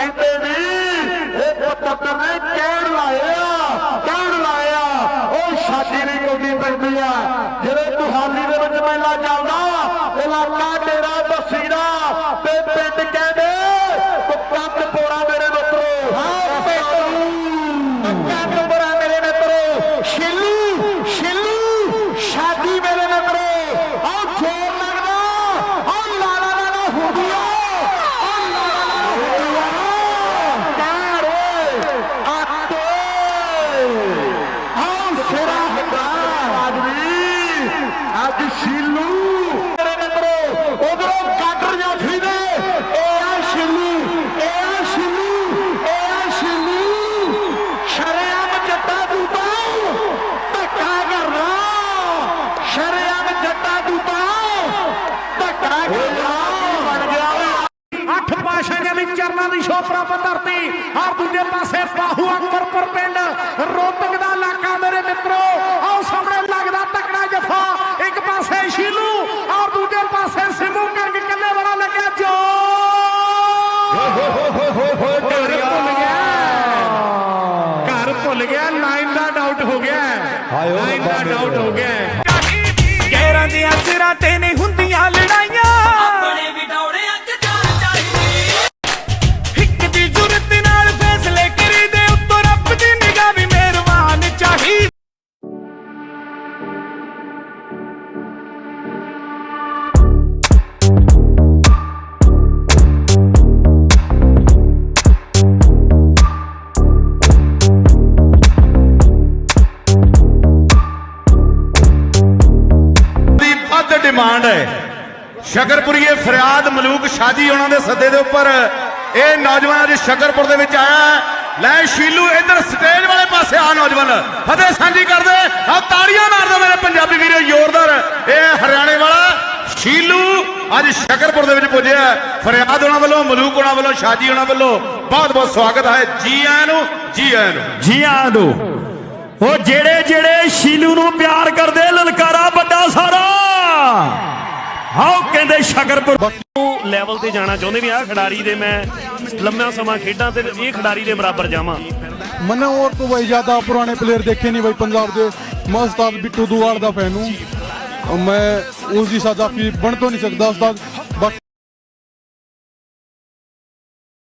ਕਹਿੰਦੇ ਨੇ ਇਹ ਪੁੱਤਰ ਨੇ ਕਹਿਣ ਲਾਇਆ ਕਹਿਣ ਲਾਇਆ। ਉਹ ਛਾਤੀ ਵੀ ਕੋਡੀ ਪੈਂਦੀ ਆ। ਜਿਹੜੇ ਤੁਹਾਲੀ ਦੇ ਵਿੱਚ ਮੇਲਾ ਚੱਲਦਾ ਇਲਾਕਾ ਤੇਰਾ ਬਸੀਰਾ। ਤੇ ਪਿੰਡ ਕਹਿੰਦੇ ਕੁੱਕਾ ਕਪੋੜਾ ਮੇਰੇ ਮਿੱਤਰੋ। ਹਾਂ ਪਿੰਡ ਕੁੱਕਾ ਮੇਰੇ ਮਿੱਤਰੋ। ਛਿੱਲੀ ਸ਼ਿਲੂ ਸ਼ਾਦੀ ਮੇਰੇ ਪਾਸ਼ਾਈਆਂ ਦੀ ਪ੍ਰਾਪਤ ਧਰਤੀ। ਹਰ ਦੂਜੇ ਪਾਸੇ ਬਾਹੂ ਅਕਬਰਪੁਰ ਪਿੰਡ ਰੋਹਤਕ ਦਾ ਇਲਾਕਾ ਮੇਰੇ ਮਿੱਤਰੋ। ਆਓ ਸਾਹਮਣੇ ਲੱਗਦਾ ਤਕੜਾ ਜਫਾ। ਇੱਕ ਪਾਸੇ ਸ਼ੀਲੂ ਔਰ ਦੂਜੇ ਪਾਸੇ ਸਿਮੂ ਕੰਗ। ਕੱਲੇ ਵਾਲਾ ਲੱਗਿਆ? ਜੋ! ਘਰ ਭੁੱਲ ਗਿਆ। ਘਰ ਭੁੱਲ ਗਿਆ। ਲਾਈਨ ਦਾ ਡਾਊਟ ਹੋ ਗਿਆ। ਲਾਈਨ ਦਾ ਡਾਊਟ ਹੋ ਗਿਆ। ਗੈਰਾਂ ਦੀਆਂ ਸਿਰਾਂ ਤੇ ਡਿਮਾਂਡ ਹੈ। ਸ਼ਕਰਪੁਰੀਏ ਫਰਿਆਦ ਮਲੂਕ ਸ਼ਾਦੀ ਉਹਨਾਂ ਦੇ ਸੱਦੇ ਦੇ ਉੱਪਰ ਇਹ ਨੌਜਵਾਨ ਅੱਜ ਸ਼ਕਰਪੁਰ ਦੇ ਵਿੱਚ ਆਇਆ ਲੈ ਸ਼ੀਲੂ, ਇੱਧਰ ਸਟੇਜ ਵਾਲੇ ਪਾਸੇ ਆ ਨੌਜਵਾਨ। ਫਤਿਹ ਸਾਂਝੀ ਕਰਦੇ ਆ ਤਾੜੀਆਂ ਮਾਰਦੇ ਮੇਰੇ ਪੰਜਾਬੀ ਵੀਰੋ ਜ਼ੋਰਦਾਰ। ਇਹ ਹਰਿਆਣੇ ਵਾਲਾ ਸ਼ੀਲੂ ਅੱਜ ਸ਼ਕਰਪੁਰ ਦੇ ਵਿੱਚ ਪੁੱਜਿਆ ਫਰਿਆਦ ਉਹਨਾਂ ਵੱਲੋਂ, ਮਲੂਕ ਉਹਨਾਂ ਵੱਲੋਂ ਸ਼ਾਦੀ ਉਹਨਾਂ ਵੱਲੋਂ ਬਹੁਤ ਬਹੁਤ ਸਵਾਗਤ ਹੈ। ਜੀ ਆਇਆਂ ਨੂੰ, ਜੀ ਆਇਆਂ ਨੂੰ। ਜੀ ਆਇਆਂ ਨੂੰ। ਉਹ ਜਿਹੜੇ ਜਿਹੜੇ ਸ਼ੀਲੂ ਨੂੰ ਪਿਆਰ ਕਰਦੇ ਲਲਕਾਰਾ ਕਹਿੰਦੇ ਸ਼ਕਰਪੁਰ ਲੈਵਲ ਤੇ ਜਾਣਾ ਚਾਹੁੰਦੇ ਵੀ ਆਹ ਖਿਡਾਰੀ ਦੇ ਮੈਂ ਲੰਮਾ ਸਮਾਂ ਖੇਡਾਂ ਤੇ ਇਹ ਖਿਡਾਰੀ ਦੇ ਬਰਾਬਰ ਜਾਵਾਂ मैंने और तो भाई ज्यादा पुराने प्लेयर देखे नहीं भाई पंजाब के मैं उस्ताद बिट्टू दुआल का फैन हूँ और मैं उसकी साथ आपकी बन तो नहीं सकता उस्ताद